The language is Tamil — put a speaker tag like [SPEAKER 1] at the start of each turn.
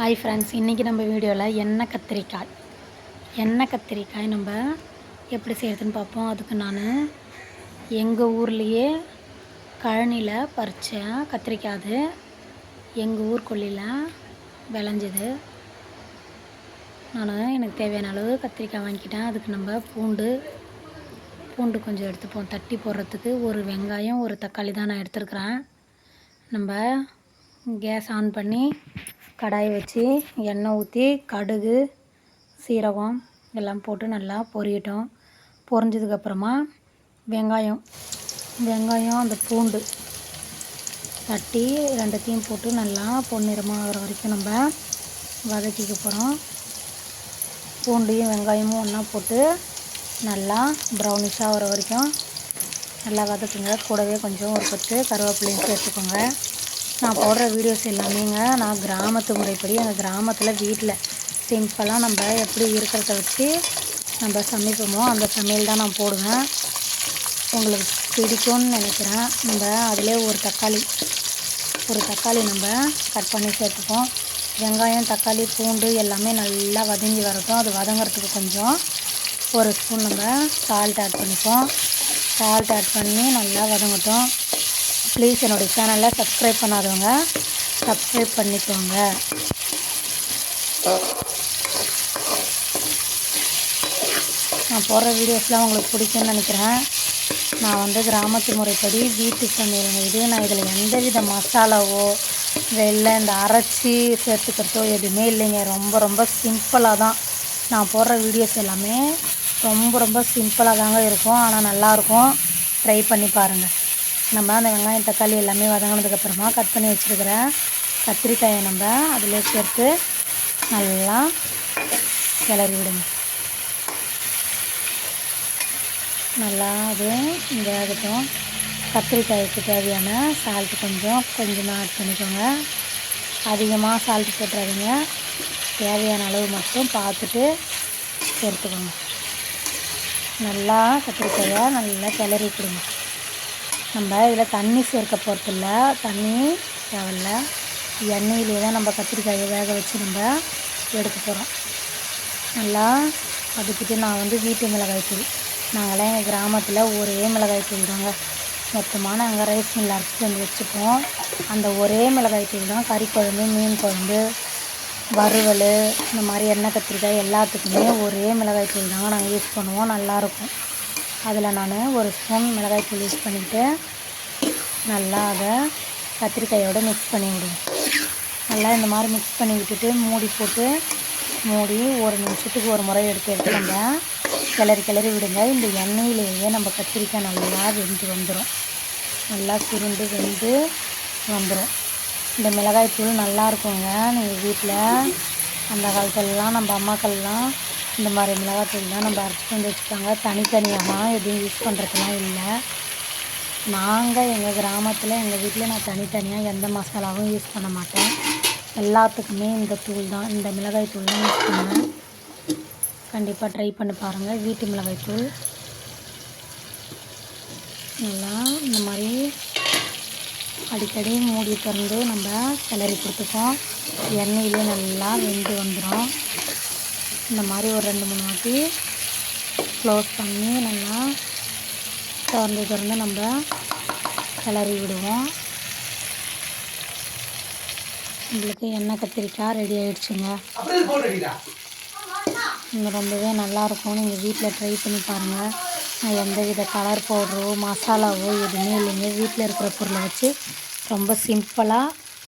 [SPEAKER 1] ஹாய் ஃப்ரெண்ட்ஸ் இன்றைக்கி நம்ம வீடியோவில் எண்ணெய் கத்திரிக்காய். எண்ணெய் கத்திரிக்காய் நம்ம எப்படி செய்கிறதுன்னு பார்ப்போம். அதுக்கு நான் எங்கள் ஊர்லேயே கழனியில் பறித்த கத்திரிக்காய் அது எங்கள் ஊர் கொல்லியில் விளைஞ்சது. நான் எனக்கு தேவையான அளவு கத்திரிக்காய் வாங்கிக்கிட்டேன். அதுக்கு நம்ம பூண்டு பூண்டு கொஞ்சம் எடுத்துப்போம். தட்டி போடுறதுக்கு ஒரு வெங்காயம் ஒரு தக்காளி தான் நான் எடுத்துருக்குறேன். நம்ம கேஸ் ஆன் பண்ணி கடாயை வச்சு எண்ணெய் ஊற்றி கடுகு சீரகம் எல்லாம் போட்டு நல்லா பொரியட்டும். பொரிஞ்சதுக்கப்புறமா வெங்காயம் வெங்காயம் அந்த பூண்டு தட்டி ரெண்டுத்தையும் போட்டு நல்லா பொன்னிறமாக ஆகிற வரைக்கும் நம்ம வதக்கிக்க போகிறோம் பூண்டையும் வெங்காயமும் ஒன்றா போட்டு நல்லா ப்ரௌனிஷாக வர வரைக்கும் நல்லா வதக்குங்க. கூடவே கொஞ்சம் ஒரு பத்து கருவேப்பிலையும் சேர்த்துக்கோங்க. நான் போடுற வீடியோஸ் எல்லாமேங்க நான் கிராமத்து முறைப்படி எங்கள் கிராமத்தில் வீட்டில் சிம்பிளாக நம்ம எப்படி இருக்கிறத வச்சு நம்ம சமைப்போமோ அந்த சமையல் தான் நான் போடுவேன். உங்களுக்கு பிடிக்கும்னு நினைக்கிறேன். நம்ம அதிலே ஒரு தக்காளி ஒரு தக்காளி நம்ம கட் பண்ணி சேர்த்துப்போம். வெங்காயம் தக்காளி பூண்டு எல்லாமே நல்லா வதங்கி வரட்டும். அது வதங்கிறதுக்கு கொஞ்சம் ஒரு ஸ்பூன் நம்ம சால்ட் ஆட் பண்ணிப்போம். சால்ட் ஆட் பண்ணி நல்லா வதங்கட்டும். ப்ளீஸ் என்னுடைய சேனலை சப்ஸ்கிரைப் பண்ணாதவங்க சப்ஸ்கிரைப் பண்ணிக்கோங்க. நான் போடுற வீடியோஸ்லாம் உங்களுக்கு பிடிக்கும்னு நினைக்கிறேன். நான் வந்து கிராமத்து முறைப்படி வீட்டு சமையல் இது நான் இதில் எந்த வித மசாலாவோ இல்லை இந்த அரைச்சி சேர்த்துக்கிறதோ எதுவுமே இல்லைங்க. ரொம்ப ரொம்ப சிம்பிளாக தான். நான் போடுற வீடியோஸ் எல்லாமே ரொம்ப ரொம்ப சிம்பிளாக தாங்க இருக்கும். ஆனால் நல்லாயிருக்கும் ட்ரை பண்ணி பாருங்கள் நம்ம அந்த வெங்காயம் தக்காளி எல்லாமே வதங்கினதுக்கப்புறமா கட் பண்ணி வச்சுருக்கிற கத்திரிக்காயை நம்ம அதில் சேர்த்து நல்லா கிளறி விடுங்க. நல்லா அது வேகட்டும் கத்திரிக்காய்க்கு தேவையான சால்ட்டு கொஞ்சம் கொஞ்சமாக ஆட் பண்ணிக்கோங்க. அதிகமாக சால்ட்டு போட்டுறாதீங்க. தேவையான அளவு மட்டும் பார்த்துட்டு சேர்த்துக்கோங்க நல்லா கத்திரிக்காயை நல்லா கிளறி கொடுங்க நம்ம இதில் தண்ணி சேர்க்க போகிறதில்ல. தண்ணி தேவையில்ல. எண்ணெயிலே தான் நம்ம கத்திரிக்காயை வேக வச்சு நம்ம எடுக்க போகிறோம். நல்லா அதுக்கிட்டே நான் வந்து வீட்டு மிளகாய் தூள். நாங்களாம் எங்கள் கிராமத்தில் ஒரே மிளகாய் தூள் தாங்க. மொத்தமாக நாங்கள் ரைஸ் மில் அரைச்சி வந்து வச்சுப்போம். அந்த ஒரே மிளகாய் தூள் தான் கறி குழம்பு மீன் குழம்பு வறுவல் இந்த மாதிரி எண்ணெய் கத்திரிக்காய் எல்லாத்துக்குமே ஒரே மிளகாய் தூள் தாங்க நாங்கள் யூஸ் பண்ணுவோம். நல்லாயிருக்கும். அதில் நான் ஒரு ஸ்பூன் மிளகாய் தூள் யூஸ் பண்ணிவிட்டு நல்லா அதை கத்திரிக்காயோடு மிக்ஸ் பண்ணி விடுவேன் நல்லா இந்த மாதிரி மிக்ஸ் பண்ணி விட்டுட்டு மூடி போட்டு மூடி ஒரு நிமிஷத்துக்கு ஒரு முறை எடுத்து எடுத்து நம்ம கிளறி கிளறி விடுங்க. இந்த எண்ணெயிலேயே நம்ம கத்திரிக்காய் நல்லா வெந்து வந்துடும் நல்லா சுருண்டு வெந்து வந்துடும் இந்த மிளகாய் தூள் நல்லா இருக்குங்க. நீங்கள் வீட்டில் அந்த காலத்துலலாம் நம்ம அம்மாக்கள்லாம் இந்த மாதிரி மிளகாத்தூள் தான் நம்ம அரைச்சி வந்து வச்சுப்பாங்க தனித்தனியாக எதுவும் யூஸ் பண்ணுறதுலாம் இல்லை. நாங்கள் எங்கள் கிராமத்தில் எங்கள் வீட்டில் நான் தனித்தனியாக எந்த மசாலாவும் யூஸ் பண்ண மாட்டேன். எல்லாத்துக்குமே இந்த தூள் தான் இந்த மிளகாய் தூள் தான் யூஸ் பண்ணுவேன். கண்டிப்பாக ட்ரை பண்ணி பாருங்கள் வீட்டு மிளகாய் தூள். நல்லா இந்த மாதிரி அடிக்கடி மூடி திறந்து நம்ம கிளறி கொடுத்துப்போம் எண்ணெயிலே நல்லா வெந்து வந்துடும் இந்த மாதிரி ஒரு ரெண்டு மூணு வாட்டி க்ளோஸ் பண்ணி நல்லா திறந்து திறந்து நம்ம கிளறி விடுவோம். உங்களுக்கு எண்ணெய் கத்திரிக்காய் ரெடி ஆகிடுச்சுங்க இங்கே ரொம்பவே நல்லாயிருக்கும் நீங்கள் வீட்டில் ட்ரை பண்ணி பாருங்கள் நான் எந்த வித கலர் பவுட்ரோ மசாலாவோ எதுவுமே இல்லைங்க. வீட்டில் இருக்கிற பொருளை வச்சு ரொம்ப சிம்பிளாக